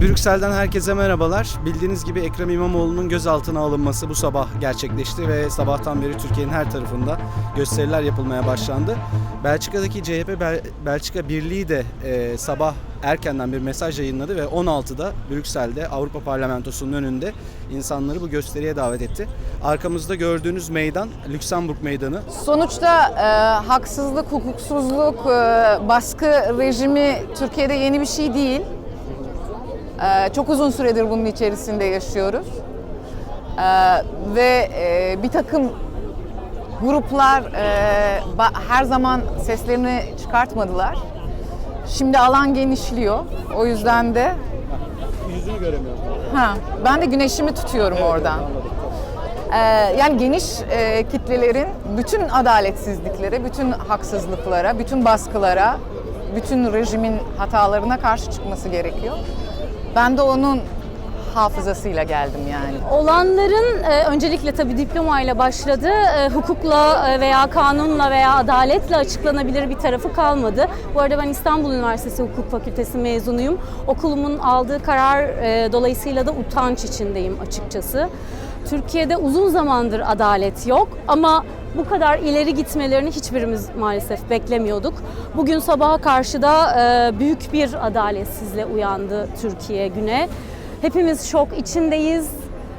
Brüksel'den herkese merhabalar. Bildiğiniz gibi Ekrem İmamoğlu'nun gözaltına alınması bu sabah gerçekleşti ve sabahtan beri Türkiye'nin her tarafında gösteriler yapılmaya başlandı. Belçika'daki CHP Bel- Belçika Birliği de e, sabah erkenden bir mesaj yayınladı ve 16'da Brüksel'de Avrupa Parlamentosu'nun önünde insanları bu gösteriye davet etti. Arkamızda gördüğünüz meydan Lüksemburg Meydanı. Sonuçta e, haksızlık, hukuksuzluk, e, baskı rejimi Türkiye'de yeni bir şey değil. E, çok uzun süredir bunun içerisinde yaşıyoruz. E, ve e, bir takım gruplar e, her zaman seslerini çıkartmadılar. Şimdi alan genişliyor. O yüzden de Yüzünü göremiyorum. ha, ben de güneşimi tutuyorum oradan. Ee, yani geniş e, kitlelerin bütün adaletsizliklere, bütün haksızlıklara, bütün baskılara, bütün rejimin hatalarına karşı çıkması gerekiyor. Ben de onun hafızasıyla geldim yani. Olanların e, öncelikle tabii diplomayla başladı. E, hukukla e, veya kanunla veya adaletle açıklanabilir bir tarafı kalmadı. Bu arada ben İstanbul Üniversitesi Hukuk Fakültesi mezunuyum. Okulumun aldığı karar dolayısıyla da utanç içindeyim açıkçası. Türkiye'de uzun zamandır adalet yok ama bu kadar ileri gitmelerini hiçbirimiz maalesef beklemiyorduk. Bugün sabaha karşı da e, büyük bir adaletsizle uyandı Türkiye güne. Hepimiz şok içindeyiz.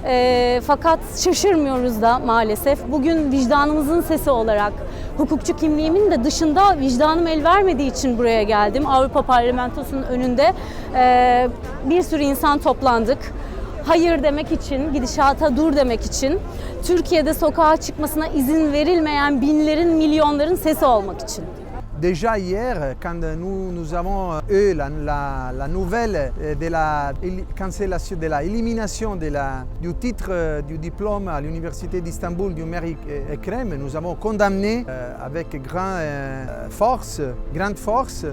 E, fakat şaşırmıyoruz da maalesef. Bugün vicdanımızın sesi olarak hukukçu kimliğimin de dışında vicdanım el vermediği için buraya geldim. Avrupa Parlamentosu'nun önünde e, bir sürü insan toplandık. Hayır demek için, gidişata. Déjà hier, quand nous, avons eu la, nouvelle euh, de la éli- cancellation, de la élimination de la, du titre euh, du diplôme à l'Université d'Istanbul du maire Ek- Ekrem, nous avons condamné euh, avec grande force,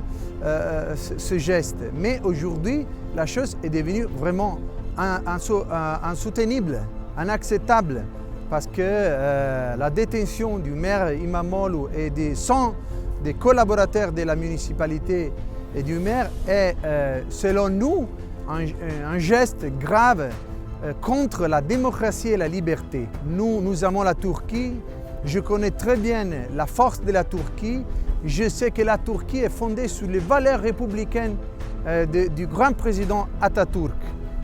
euh, ce, geste. Mais aujourd'hui, la chose est devenue vraiment euh, insoutenable, inacceptable parce que euh, la détention du maire Imamoglu et des 100 des collaborateurs de la municipalité et du maire est, euh, selon nous, un, geste grave euh, contre la démocratie et la liberté. Nous, nous avons la Turquie. Je connais très bien la force de la Turquie. Je sais que la Turquie est fondée sur les valeurs républicaines du grand président Atatürk.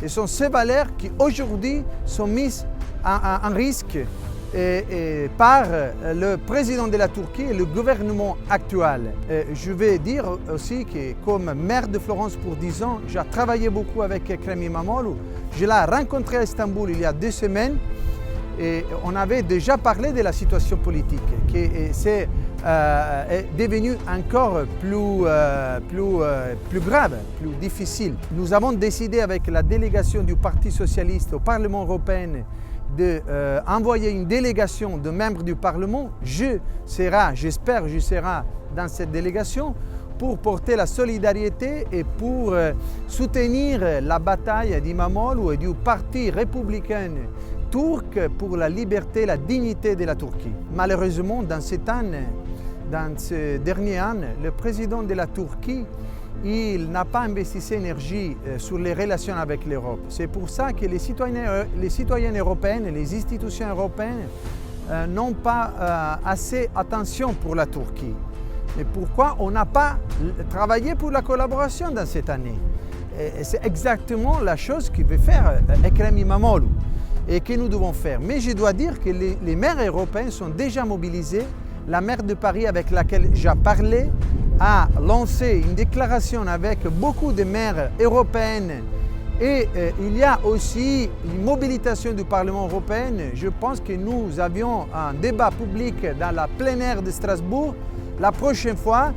Et ce sont ces valeurs qui aujourd'hui sont mises en, risque par le président de la Turquie et le gouvernement actuel. Je vais dire aussi que comme maire de Florence pour 10 ans, j'ai travaillé beaucoup avec Ekrem İmamoğlu. Je l'ai rencontré à Istanbul il y a deux semaines et on avait déjà parlé de la situation politique euh, est devenue encore plus, euh, plus, euh, plus grave, plus difficile. Nous avons décidé avec la délégation du Parti socialiste au Parlement européen d'envoyer une délégation de membres du Parlement. Je serai, j'espère, je serai dans cette délégation pour porter la solidarité et pour soutenir la bataille d'Imamoglu et du Parti républicain turc pour la liberté et la dignité de la Turquie. Malheureusement, dans cette année, dans ce dernier an, le président de la Turquie, n'a pas investi ses énergies euh, sur les relations avec l'Europe. C'est pour ça que les citoyens, euh, les citoyens européens et les institutions européennes euh, n'ont pas assez attention pour la Turquie. Et pourquoi on n'a pas travaillé pour la collaboration dans cette année? C'est exactement la chose que veut faire Ekrem İmamoğlu et que nous devons faire. Mais je dois dire que les maires européens sont déjà mobilisés. La maire de Paris avec laquelle j'ai parlé a lancé une déclaration avec beaucoup de maires européennes et euh, il y a aussi une mobilisation du Parlement européen. Je pense que nous avions un débat public dans la plénière de Strasbourg la prochaine fois.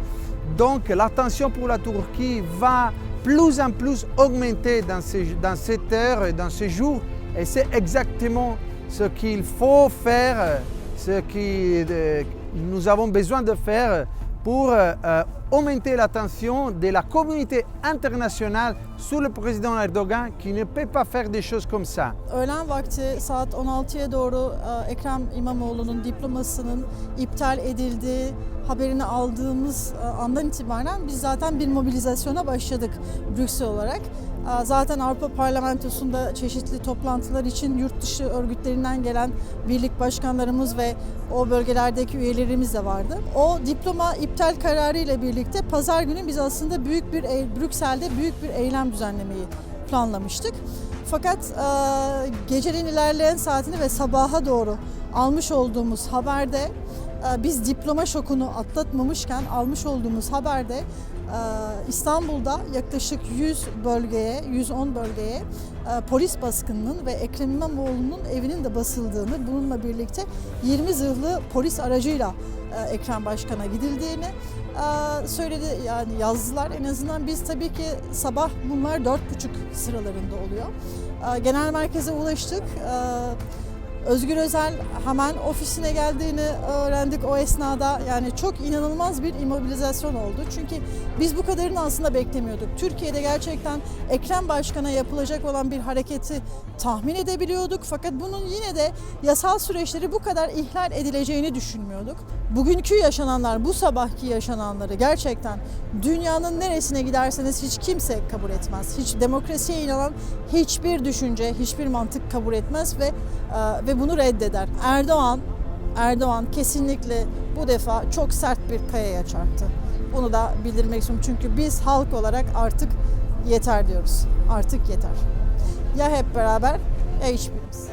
Donc l'attention pour la Turquie va plus en plus augmenter dans, ces, dans cette heure, et dans ces jours. Et c'est exactement ce qu'il faut faire, ce que euh, nous avons besoin de faire pour euh, augmenter l'attention de la communauté internationale sur le président Erdogan qui ne peut pas faire des choses comme ça. Öğlen vakti saat 16'ya doğru e, Ekrem İmamoğlu'nun diplomasının iptal edildiği haberini aldığımız e, andan itibaren biz zaten bir mobilizasyona başladık Brüksel olarak. Zaten Avrupa Parlamentosu'nda çeşitli toplantılar için yurt dışı örgütlerinden gelen birlik başkanlarımız ve o bölgelerdeki üyelerimiz de vardı. O diploma iptal kararı ile birlikte pazar günü biz aslında büyük bir Brüksel'de büyük bir eylem düzenlemeyi planlamıştık. Fakat gecenin ilerleyen saatini ve sabaha doğru almış olduğumuz haberde biz diploma şokunu atlatmamışken almış olduğumuz haberde e, İstanbul'da yaklaşık 100 bölgeye, 110 bölgeye e, polis baskınının ve Ekrem İmamoğlu'nun evinin de basıldığını, bununla birlikte 20 zırhlı polis aracıyla e, Ekrem Başkan'a gidildiğini e, söyledi yani yazdılar. En azından biz tabii ki sabah bunlar 4.30 sıralarında oluyor. E, Genel merkeze ulaştık. Özgür Özel hemen ofisine geldiğini öğrendik o esnada. Yani çok inanılmaz bir immobilizasyon oldu. Çünkü biz bu kadarını aslında beklemiyorduk. Türkiye'de gerçekten Ekrem Başkan'a yapılacak olan bir hareketi tahmin edebiliyorduk. Fakat bunun yine de yasal süreçleri bu kadar ihlal edileceğini düşünmüyorduk. Bugünkü yaşananlar, bu sabahki yaşananları gerçekten dünyanın neresine giderseniz hiç kimse kabul etmez. Hiç demokrasiye inanan hiçbir düşünce, hiçbir mantık kabul etmez ve e, ve bunu reddeder. Erdoğan Erdoğan kesinlikle bu defa çok sert bir kayaya çarptı. Bunu da bildirmek istiyorum çünkü biz halk olarak artık yeter diyoruz. Artık yeter. Ya hep beraber ya hiçbirimiz.